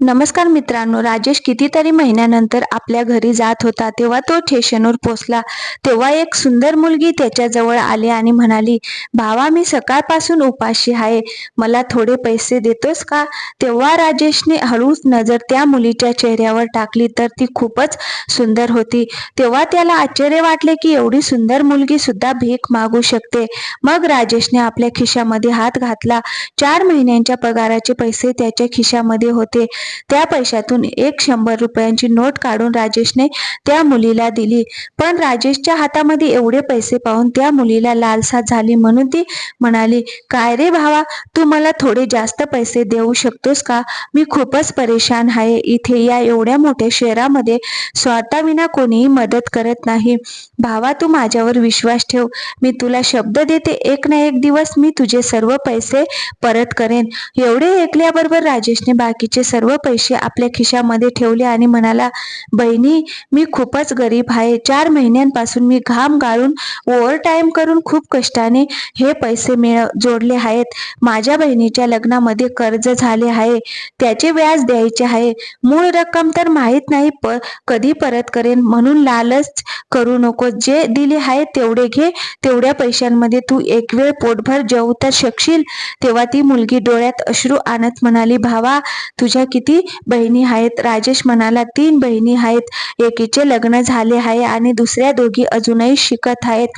नमस्कार मित्रांनो राजेश कितीतरी महिन्यानंतर आपल्या घरी जात होता तेव्हा तो स्टेशनवर पोचला तेव्हा एक सुंदर मुलगी त्याच्याजवळ आली आणि म्हणाली भावा मी सकाळपासून उपाशी आहे. मला थोडे पैसे देतोस का? तेव्हा राजेशने हळूच नजर त्या मुलीच्या चेहऱ्यावर टाकली तर ती खूपच सुंदर होती. तेव्हा त्याला आश्चर्य वाटले की एवढी सुंदर मुलगी सुद्धा भीक मागू शकते. मग राजेशने आपल्या खिशामध्ये हात घातला. चार महिन्यांच्या पगाराचे पैसे त्याच्या खिशामध्ये होते. त्या पैशातून एक शंभर रुपयांची नोट काढून राजेशने त्या मुलीला दिली. पण राजेशच्या हातामध्ये एवढे पैसे पाहून त्या मुलीला लालसा झाली म्हणून ती म्हणाली काय रे भावा तू मला थोडे जास्त पैसे देऊ शकतोस का? मी खूपच परेशान आहे. इथे या एवढ्या मोठ्या शहरामध्ये स्वार्थाविना कोणीही मदत करत नाही. भावा तू माझ्यावर विश्वास ठेव. मी तुला शब्द देते एक ना एक दिवस मी तुझे सर्व पैसे परत करेन. एवढे ऐकल्याबरोबर राजेशने बाकीचे सर्व पैसे आपल्या खिशामध्ये ठेवले आणि म्हणाला बहिणी मी खूपच गरीब आहे. चार महिन्यांपासून मी घाम गाळून ओव्हर टाईम करून खूप कष्टाने हे पैसे मिळ जोडले आहेत. माझ्या बहिणीच्या लग्नामध्ये कर्ज झाले आहे. त्याचे व्याज द्यायचे आहे. मूळ रक्कम तर माहीत नाही प कधी परत करेन म्हणून लालच करू नको जे दिले आहे तेवढे घे. तेवढ्या पैशांमध्ये तू एक वेळ पोटभर जेवू तर शकशील. तेव्हा ती मुलगी डोळ्यात अश्रू आणत म्हणाली भावा तुझ्या किती बहिणी आहेत. राजेश म्हणाला तीन बहिणी आहेत. एकीचे लग्न झाले आहे आणि दुसऱ्या दोघी अजूनही शिकत आहेत.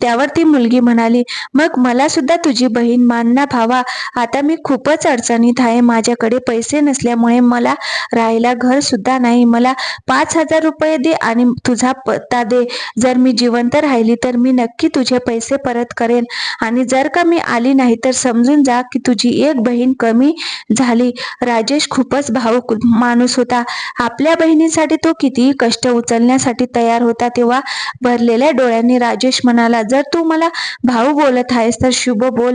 त्यावर ती मुलगी म्हणाली मग मला सुद्धा तुझी बहीण मानना भावा. आता मी खूपच अडचणीत आहे. माझ्याकडे पैसे नसल्यामुळे मला राहायला घर सुद्धा नाही. मला पाच हजार रुपये दे आणि तुझा पत्ता दे. जर मी जिवंत राहिली तर मी नक्की तुझे पैसे परत करेन. आणि जर का मी आली नाही तर समजून जा की तुझी एक बहीण कमी झाली. राजेश खूपच भावुक माणूस होता. आपल्या बहिणीसाठी तो कितीही कष्ट उचलण्यासाठी तयार होता तेव्हा भरलेल्या डोळ्यांनी राजेश म्हणाला जर तू मला भाऊ बोलत आहेस तर शुभ बोल.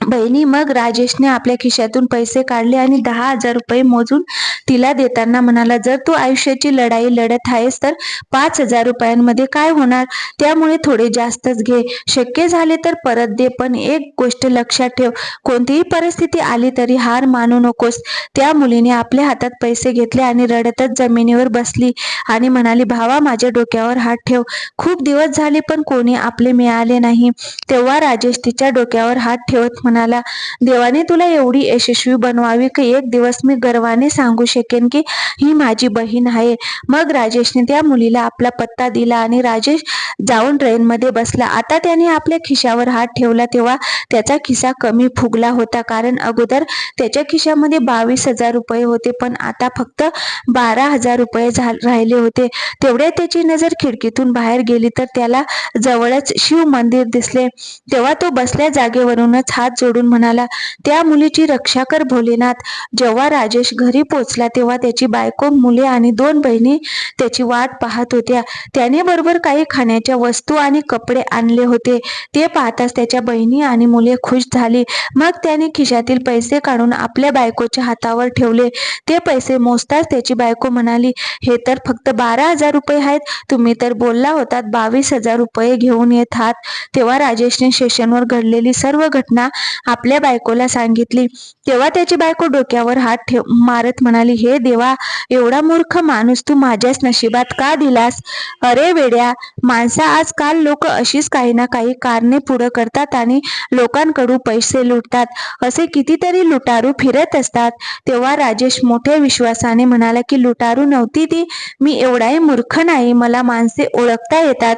बहिणी मग राजेशने आपल्या खिशातून पैसे काढले आणि दहा हजार रुपये मोजून तिला देताना म्हणाला जर तू आयुष्याची लढाई लढत आहेस तर पाच हजार रुपयांमध्ये काय होणार? त्यामुळे थोडे जास्तच घे. शक्य झाले तर परत दे पण एक गोष्ट लक्षात ठेव. कोणतीही परिस्थिती आली तरी हार मानू नकोस. त्या मुलीने आपल्या हातात पैसे घेतले आणि रडतच जमिनीवर बसली आणि म्हणाली भावा माझ्या डोक्यावर हात ठेव. खूप दिवस झाले पण कोणी आपले मिळाले नाही. तेव्हा राजेश तिच्या डोक्यावर हात ठेवत म्हणाला देवाने तुला एवढी यशस्वी बनवावी की एक दिवस मी गर्वाने सांगू शकेन की ही माझी बहीण आहे. मग राजेशने त्या मुलीला आपला पत्ता दिला आणि राजेश जाऊन ट्रेनमध्ये बसला. आता त्याने आपल्या खिशावर हात ठेवला तेव्हा त्याचा खिसा कमी फुगला होता कारण अगोदर त्याच्या खिशामध्ये बावीस हजार रुपये होते पण आता फक्त बारा हजार रुपये राहिले होते. तेवढ्या त्याची नजर खिडकीतून बाहेर गेली तर त्याला जवळच शिव मंदिर दिसले. तेव्हा तो बसल्या जागेवरूनच हात जोडून म्हणाला त्या मुलीची रक्षा कर भोलेनाथ. जेव्हा राजेश घरी पोचला तेव्हा त्याची बायको मुले आणि दोन बहिणी त्याची वाट पाहत होत्या. त्याने बरोबर काही खाण्याच्या वस्तू आणि कपडे आणले होते. ते पाहताच त्याच्या बहिणी आणि मुले खुश झाली. मग त्याने खिशातील पैसे काढून आपल्या बायकोच्या हातावर ठेवले. ते पैसे मोजताच त्याची बायको म्हणाली हे तर फक्त बारा हजार रुपये आहेत. तुम्ही तर बोलला होतात बावीस हजार रुपये घेऊन येत आहात. तेव्हा राजेशने स्टेशनवर घडलेली सर्व घटना आपल्या बायकोला सांगितली. तेव्हा त्याची बायको डोक्यावर हात ठेव मारत म्हणाली हे देवा एवढा मूर्ख माणूस तू माझ्याच नशिबात का दिलास? अरे वेड्या माणसा आजकाल लोक अशीच काही ना काही कारणे पुढं करतात आणि लोकांकडून पैसे लुटतात. असे कितीतरी लुटारू फिरत असतात. तेव्हा राजेश मोठ्या विश्वासाने म्हणाला की लुटारू नव्हती ती. मी एवढाही मूर्ख नाही. मला माणसे ओळखता येतात.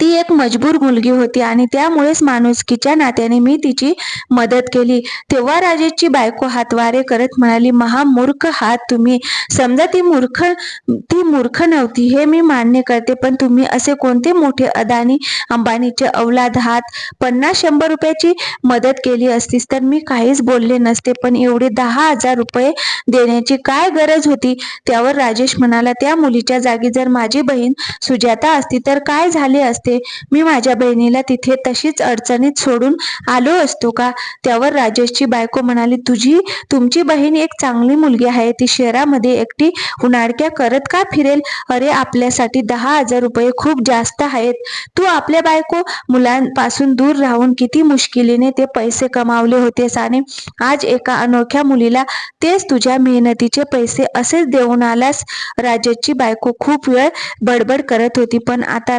ती एक मजबूर मुलगी होती आणि त्यामुळेच माणुसकीच्या नात्याने मी तिची मदत केली. तेव्हा राजेशची बायको हातवारे करत म्हणाली महामूर्ख हात तुम्ही. समजा ती मूर्ख ती मूर्ख नव्हती हे मी मान्य करते पण तुम्ही असे कोणते मोठे अदानी अंबानीचे अवलाद हात पन्नास शंभर रुपयाची मदत केली असतीस तर मी काहीच बोलले नसते पण एवढे दहा हजार रुपये देण्याची काय गरज होती? त्यावर राजेश म्हणाला त्या मुलीच्या जागी जर माझी बहीण सुजाता असती तर काय झाले झाले असते. मी माझ्या बहिणीला तिथे तशीच अडचणीत सोडून आलो असतो का? त्यावर राजेशची बायको म्हणाली तुझी तुमची बहीण एक चांगली मुलगी आहे. ती शहरामध्ये एकटी उन्हाळक्या करत का फिरेल? अरे आपल्यासाठी दहा हजार रुपये खूप जास्त आहेत. तू आपल्या बायको मुलांपासून दूर राहून किती मुश्किलीने ते पैसे कमावले होते साने. आज एका अनोख्या मुलीला तेच तुझ्या मेहनतीचे पैसे असेच देऊन आलास. राजेशची बायको खूप वेळ बडबड करत होती. पण आता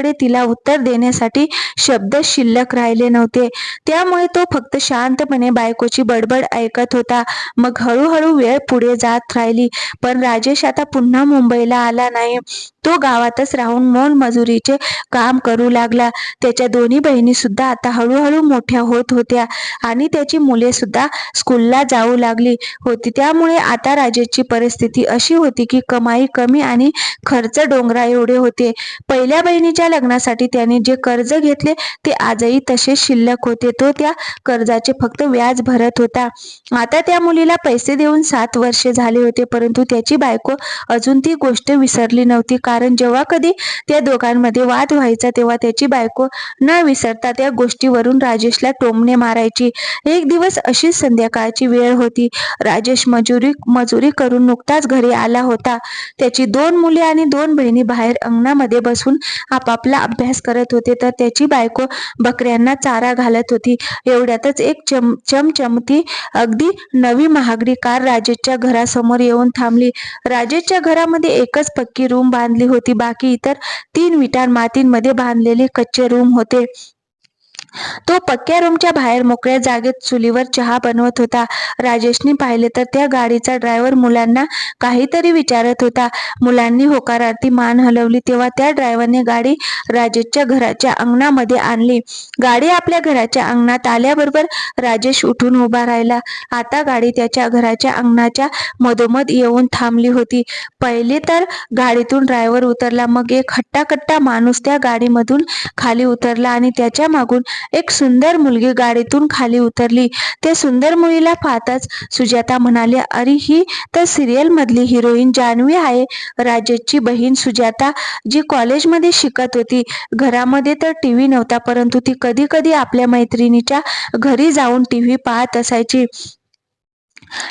राजेशकडे तिला उत्तर देण्यासाठी शब्द शिल्लक राहिले नव्हते. त्यामुळे तो फक्त शांतपणे बायकोची बडबड ऐकत होता. मग हळूहळू वेळ पुढे जात राहिली. पण राजेश आता पुन्हा मुंबईला आला नाही. तो गावातच राहून मोलमजुरीचे काम करू लागला. त्याच्या दोन्ही बहिणी सुद्धा आता हळूहळू मोठ्या होत होत्या. आणि त्याची मुले सुद्धा स्कूलला जाऊ लागली होती. त्यामुळे आता राजेशची परिस्थिती अशी होती की कमाई कमी आणि खर्च डोंगरा एवढे होते. पहिल्या बहिणीच्या लग्नासाठी त्याने जे कर्ज घेतले ते आजही तसेच शिल्लक होते. तो त्या कर्जाचे फक्त व्याज भरत होता. आता त्या मुलीला पैसे देऊन सात वर्षे झाले होते परंतु त्याची बायको अजून ती गोष्ट विसरली नव्हती. कारण जेव्हा कधी त्या दोघांमध्ये वाद व्हायचा तेव्हा त्याची बायको न विसरता त्या गोष्टीवरून राजेशला टोमणे मारायची. एक दिवस अशीच संध्याकाळची वेळ होती. राजेश मजुरी मजुरी करून नुकताच घरी आला होता. त्याची दोन मुले आणि दोन बहिणी बाहेर अंगणामध्ये बसून आपापला अभ्यास करत होते तर त्याची बायको बकऱ्यांना चारा घालत होती. एवढ्यातच एक चम चमचमती अगदी नवी महागडी कार राजेशच्या घरासमोर येऊन थांबली. राजेशच्या घरामध्ये एकच पक्की रूम बांधली होती. बाकी इतर तीन विटार मातींमध्ये बांधलेले कच्चे रूम होते. तो पक्क्या रूमच्या बाहेर मोकळ्या जागेत चुलीवर चहा बनवत होता. राजेशने पाहिले तर त्या गाडीचा ड्रायव्हर मुलांना काहीतरी विचारत होता. मुलांनी होकारार्थी मान हलवली तेव्हा त्या ड्रायव्हरने गाडी राजेशच्या घराच्या अंगणामध्ये आणली. गाडी आपल्या घराच्या अंगणात आल्याबरोबर राजेश उठून उभा राहिला. आता गाडी त्याच्या घराच्या अंगणाच्या मधोमध येऊन थांबली होती. पहिले तर गाडीतून ड्रायव्हर उतरला मग एक हट्टाकट्टा माणूस त्या गाडीमधून खाली उतरला आणि त्याच्या मागून एक सुंदर मुलगी गाडीतून खाली उतरली. त्या सुंदर मुलीला पाहताच सुजाता म्हणाली अरे ही तर सिरियल मधली हिरोईन जान्हवी आहे. राजेशची बहीण सुजाता जी कॉलेजमध्ये शिकत होती. घरामध्ये तर टीव्ही नव्हता परंतु ती कधी कधी आपल्या मैत्रिणीच्या घरी जाऊन टीव्ही पाहत असायची.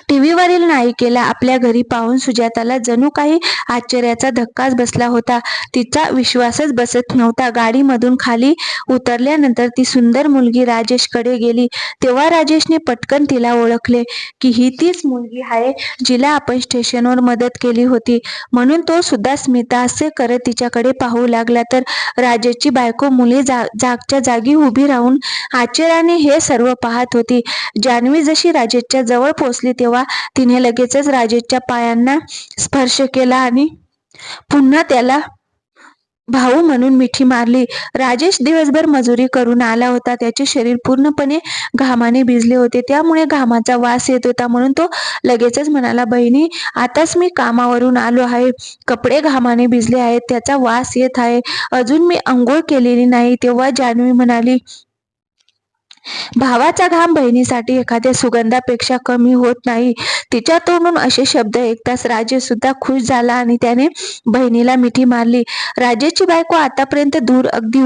टीव्हीवरील नायिकेला आपल्या घरी पाहून सुजाताला जणू काही आश्चर्याचा धक्काच बसला होता. तिचा विश्वासच बसत नव्हता. गाडीमधून खाली उतरल्यानंतर ती सुंदर मुलगी राजेशकडे गेली. तेव्हा राजेशने पटकन तिला ओळखले की ही तीच मुलगी आहे जिला आपण स्टेशनवर मदत केली होती. म्हणून तो सुद्धा स्मिता असे करत तिच्याकडे पाहू लागला. तर राजेशची बायको मुली जा जागच्या जागी उभी राहून आश्चर्याने हे सर्व पाहत होती. जान्हवी जशी राजेशच्या जवळ पोहोचली तेव्हा तिने लगेचच राजेशच्या पायांना स्पर्श केला आणि पुन्हा त्याला भाऊ म्हणून मिठी मारली. राजेश दिवसभर मजुरी करून आला होता. त्याचे शरीर पूर्णपणे घामाने भिजले होते. त्यामुळे घामाचा वास येत होता म्हणून तो लगेचच म्हणाला बहिणी आताच मी कामावरून आलो आहे. कपडे घामाने भिजले आहेत. त्याचा वास येत आहे. अजून मी अंघोळ केलेली नाही. तेव्हा जान्हवी म्हणाली भावाचा घाम बहिणीसाठी एखाद्या सुगंधापेक्षा कमी होत नाही. तिच्या तोंडून असे शब्द ऐकताच राजे सुद्धा खुश झाला आणि त्याने बहिणीला मिठी मारली. राजेशची बायको आतापर्यंत दूर अगदी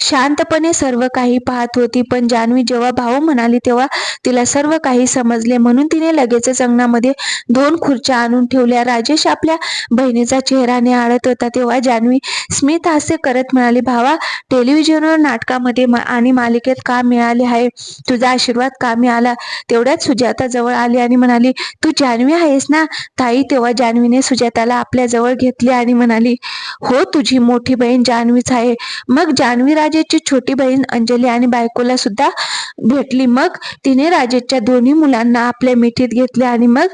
शांतपणे सर्व काही पाहत होती पण जान्हवी जेव्हा भाऊ म्हणाली तेव्हा तिला सर्व काही समजले. म्हणून तिने लगेचच अंगणामध्ये दोन खुर्च्या आणून ठेवल्या. राजेश आपल्या बहिणीचा चेहरा आळत होता. तेव्हा जान्हवी स्मित हास्य करत म्हणाली भावा टेलिव्हिजनवर नाटकामध्ये आणि मालिकेत काम मिळाले आहे तुझा आशीर्वाद कामी आला. तेवढ्यात सुजाता जवळ आली आणि म्हणाली तू जान्हवी आहेस ना? ताई तेव्हा जान्हवीने सुजाताला आपल्या जवळ घेतली आणि म्हणाली हो तुझी मोठी बहीण जान्हवीच आहे. मग जान्हवी राजेची छोटी बहीण अंजली आणि बायकोला सुद्धा भेटली. मग तिने राजेच्या दोन्ही मुलांना आपल्या मिठीत घेतले आणि मग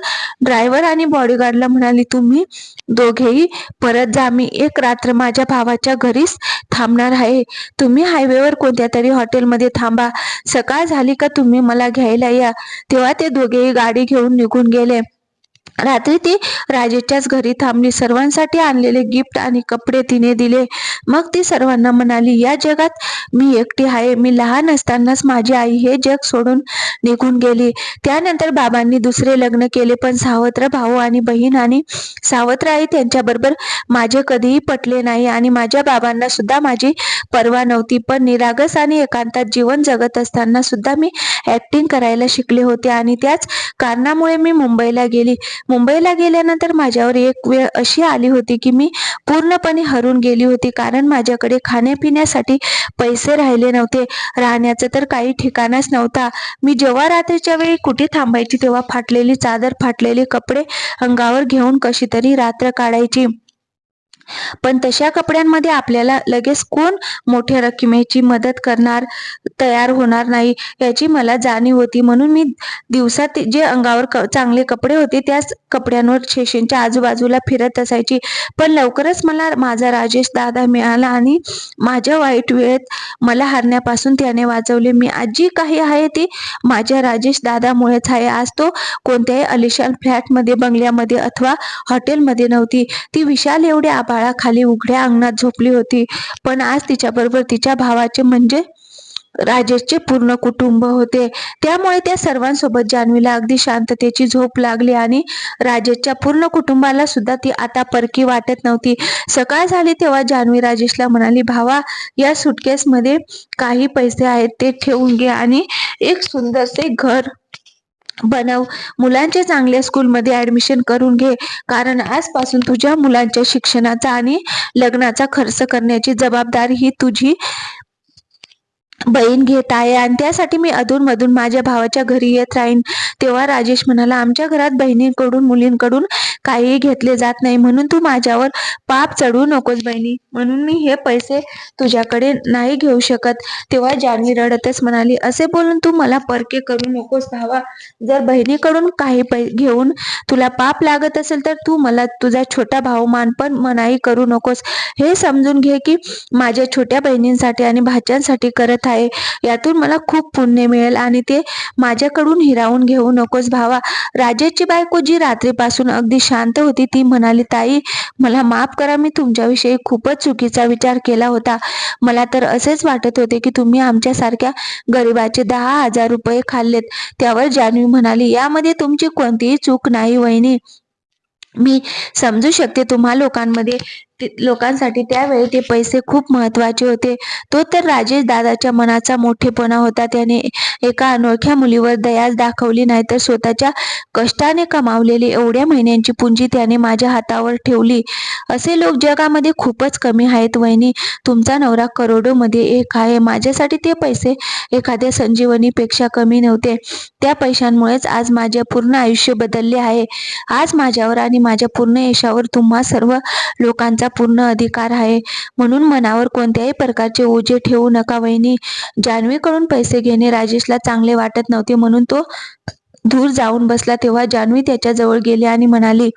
ड्रायव्हर आणि बॉडीगार्डला म्हणाली तुम्ही दोघेही परत जा. मी एक रात्र माझ्या भावाच्या घरीच थांबणार आहे. तुम्ही हायवेवर कोणत्या तरी हॉटेलमध्ये थांबा. सकाळ झाली का तुम्ही? मला घ्यायला या. तेव्हा ते दोघेही गाडी घेऊन निघून गेले. रात्री ती राजेच्याच घरी थांबली. सर्वांसाठी आणलेले गिफ्ट आणि कपडे तिने दिले. मग ती सर्वांना म्हणाली या जगात मी एकटी आहे. मी लहान असतानाच माझी आई हे जग सोडून निघून गेली. त्यानंतर बाबांनी दुसरे लग्न केले. पण सावत्र भाऊ आणि बहीण आणि सावत्र आई त्यांच्याबरोबर माझे कधीही पटले नाही आणि माझ्या बाबांना सुद्धा माझी पर्वा नव्हती. पण निरागस आणि एकांतात जीवन जगत असताना सुद्धा मी ऍक्टिंग करायला शिकले होते आणि त्याच कारणामुळे मी मुंबईला गेली. मुंबईला गेल्यानंतर माझ्यावर एक वेळ अशी आली होती की मी पूर्णपणे हरून गेली होती. कारण माझ्याकडे खाण्यापिण्यासाठी पैसे राहिले नव्हते. राहण्याचं तर काही ठिकाणच नव्हता. मी जेव्हा रात्रीच्या वेळी कुठे थांबायची तेव्हा फाटलेली चादर फाटलेले कपडे अंगावर घेऊन कशी तरी रात्र काढायची. पण तशा कपड्यांमध्ये आपल्याला लगेच कोण मोठ्या रकमेची मदत करणार तयार होणार नाही याची मला जाणीव होती. म्हणून मी दिवसात जे अंगावर क चांगले कपडे होते त्याच कपड्यांवर शेशेंच्या आजूबाजूला फिरत असायची. पण लवकरच मला माझा राजेश दादा मिळाला आणि माझ्या वाईट वेळेत मला हारण्यापासून त्याने वाचवले. मी आजी काही आहे ती माझ्या राजेश दादामुळेच आहे. आज तो कोणत्याही अलिशान फ्लॅटमध्ये बंगल्यामध्ये अथवा हॉटेलमध्ये नव्हती. ती विशाल एवढी काळाखाली उघड्या अंगणात झोपली होती. पण आज तिच्याबरोबर तिच्या भावाचे म्हणजे राजेशचे पूर्ण कुटुंब होते. त्यामुळे त्या सर्वांसोबत जान्हवीला अगदी शांततेची झोप लागली आणि राजेशच्या पूर्ण कुटुंबाला सुद्धा ती आता परकी वाटत नव्हती. सकाळ झाली तेव्हा जान्हवी राजेशला म्हणाली भावा या सुटकेसमध्ये काही पैसे आहेत ते ठेवून घे आणि एक सुंदरसे घर बनव. मुलांच्या चांगल्या स्कूलमध्ये ऍडमिशन करून घे. कारण आजपासून तुझ्या मुलांच्या शिक्षणाचा आणि लग्नाचा खर्च करण्याची जबाबदारी ही तुझी बहीण घेत आहे आणि त्यासाठी मी अधूनमधून माझ्या भावाच्या घरी येत राहीन. तेव्हा राजेश म्हणाला आमच्या घरात बहिणींकडून मुलींकडून काहीही घेतले जात नाही. म्हणून तू माझ्यावर पाप चढवू नकोस बहिणी. म्हणून मी हे पैसे तुझ्याकडे नाही घेऊ शकत. तेव्हा जानवी रडतच म्हणाली असे बोलून तू मला परके करू नकोस भावा. जर बहिणीकडून काही पै घेऊन तुला पाप लागत असेल तर तू मला तुझा छोटा भाऊ मान पण मनाई करू नकोस. हे समजून घे की माझ्या छोट्या बहिणींसाठी आणि भाच्यांसाठी करत आहे यातून मला खूप पुण्य मिळेल आणि ते माझ्याकडून हिरावून घेऊ नकोस भावा. राजाची बायको जी रात्रीपासून अगदी शांत होती ती म्हणाली ताई मला माफ करा मी तुमच्याविषयी खूपच चुकीचा विचार केला होता. मला तर असेच वाटत होते की तुम्ही आमच्यासारख्या गरिबाचे दहा हजार रुपये खाल्लेत. त्यावर जान्हवी म्हणाली यामध्ये तुमची कोणतीही चूक नाही वहिनी. मी समजू शकते तुम्हा लोकांमध्ये लोकांसाठी त्यावेळी ते पैसे खूप महत्त्वाचे होते. तो तर राजेश दादाच्या मनाचा मोठेपणा होता. त्याने एका अनोळख्या मुलीवर दयाच दाखवली नाही तर स्वतःच्या कष्टाने कमावलेली एवढ्या महिन्यांची पुंजी त्याने माझ्या हातावर ठेवली. असे लोक जगामध्ये खूपच कमी आहेत. वहिनी तुमचा नवरा करोडोमध्ये एक आहे. माझ्यासाठी ते पैसे एखाद्या संजीवनीपेक्षा कमी नव्हते. त्या पैशांमुळेच आज माझे पूर्ण आयुष्य बदलले आहे. आज माझ्यावर आणि माझ्या पूर्ण यशावर तुम्हा सर्व लोकांचा पूर्ण अधिकार आहे. म्हणून मनावर कोणत्याही प्रकारचे ओझे ठेवू नका वहिनी. जान्हवीकडून पैसे घेणे राजेशला चांगले वाटत नव्हते म्हणून तो दूर जाऊन बसला तेव्हा जान्हवी त्याच्याजवळ गेली आणि म्हणाली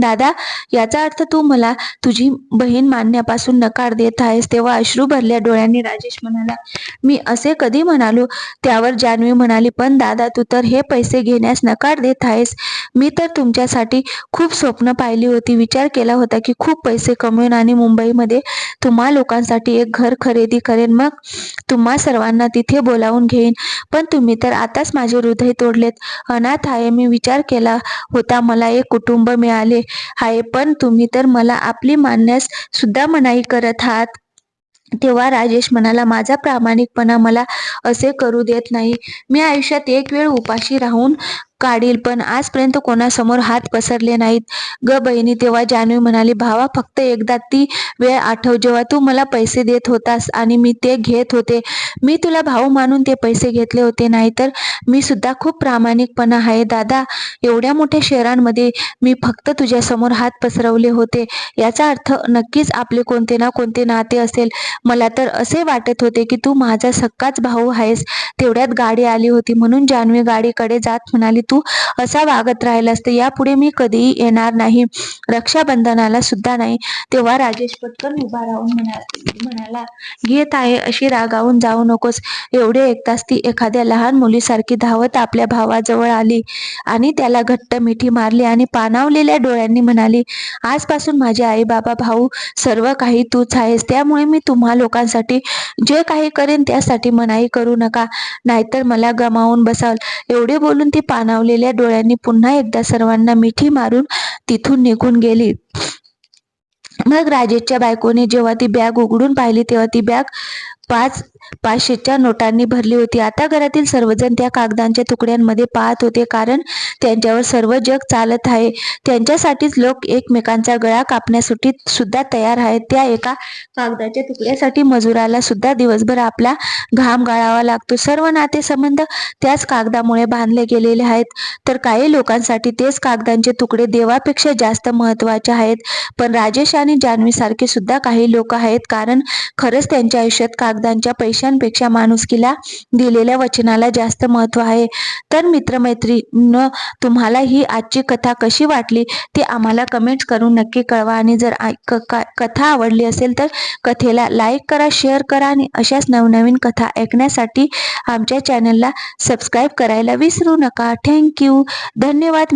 दादा याचा अर्थ तू मला तुझी बहीण मानण्यापासून नकार देत आहेस. तेव्हा अश्रू भरल्या डोळ्यांनी राजेश म्हणाला मी असे कधी म्हणालो? त्यावर जान्हवी म्हणाली पण दादा तू तर हे पैसे घेण्यास नकार देत आहेस. मी तर तुमच्यासाठी खूप स्वप्न पाहिली होती. विचार केला होता की खूप पैसे कमवून आणि मुंबईमध्ये तुम्हा लोकांसाठी एक घर खरेदी करेन. मग तुम्हा सर्वांना तिथे बोलावून घेईन. पण तुम्ही तर आताच माझे हृदय तोडलेत. अनाथ आहे मी विचार केला होता मला एक कुटुंब मिळाले आहे पण तुम्ही तर मला आपली मानण्यास सुद्धा मनाई करत आहात. तेव्हा राजेश म्हणाला माझा प्रामाणिकपणा मला असे करू देत नाही. मी आयुष्यात एक वेळ उपाशी राहून काढील. पण आजपर्यंत कोणासमोर हात पसरले नाहीत. ग बहिणी तेव्हा जान्हवी म्हणाली भावा फक्त एकदा ती वेळ आठव. जेव्हा तू मला पैसे देत होतास आणि मी ते घेत होते मी तुला भाऊ मानून ते पैसे घेतले होते. नाहीतर मी सुद्धा खूप प्रामाणिकपणा आहे. दादा एवढ्या मोठ्या शहरांमध्ये मी फक्त तुझ्यासमोर हात पसरवले होते. याचा अर्थ नक्कीच आपले कोणते ना कोणते नाते असेल. मला तर असे वाटत होते की तू माझा सक्काच भाऊ आहेस. तेवढ्यात गाडी आली होती म्हणून जान्हवी गाडीकडे जात म्हणाली तू असा वागत राहिलास तर यापुढे मी कधीही येणार नाही. रक्षाबंधनाला सुद्धा नाही. तेव्हा राजेश पटकन उभा राहून म्हणा- म्हणाला घेत आहे अशी रागावून जाऊ नकोस. एवढे ऐकताच ती एखाद्या लहान मुलीसारखी धावत आपल्या भावाजवळ आली आणि त्याला घट्ट मिठी मारली आणि पानावलेल्या डोळ्यांनी म्हणाली आजपासून माझे आई बाबा भाऊ सर्व काही तूच आहेस. त्यामुळे मी तुम्हा लोकांसाठी जे काही करेन त्यासाठी मनाई करू नका. नाहीतर मला गमावून बसाल. एवढे बोलून ती पाणावलेल्या डोळ्यांनी पुन्हा एकदा सर्वांना मिठी मारून तिथून निघून गेली. मग राजेशच्या बायकोने जेव्हा ती बॅग उघडून पाहिली तेव्हा ती बॅग पाच पाचशेच्या नोटांनी भरली होती. आता घरातील सर्वजण त्या कागदांच्या तुकड्यांमध्ये पाहत होते कारण त्यांच्यावर सर्व जग चालत आहे. त्यांच्यासाठीच लोक एकमेकांचा गळा कापण्यासाठी सुद्धा तयार आहेत. त्या एका कागदाच्या तुकड्यासाठी मजुराला सुद्धा दिवसभर आपला घाम गाळावा लागतो. सर्व नातेसंबंध त्याच कागदामुळे बांधले गेलेले आहेत. तर काही लोकांसाठी तेच कागदांचे तुकडे देवापेक्षा जास्त महत्त्वाचे आहेत. पण राजेश आणि जान्हवी सारखे सुद्धा काही लोक आहेत कारण खरंच त्यांच्या आयुष्यात कागदांच्या पैसे पैशांपेक्षा माणुसकीला दिलेल्या वचनाला जास्त महत्त्व आहे. तर मित्रमैत्रीण तुम्हाला ही आजची कथा कशी वाटली ते आम्हाला कमेंट्स करून नक्की कळवा. आणि जर क- कथा आवडली असेल तर कथेला लाईक करा शेअर करा आणि अशाच नवनवीन कथा ऐकण्यासाठी आमच्या चॅनलला सबस्क्राईब करायला विसरू नका. थँक्यू धन्यवाद.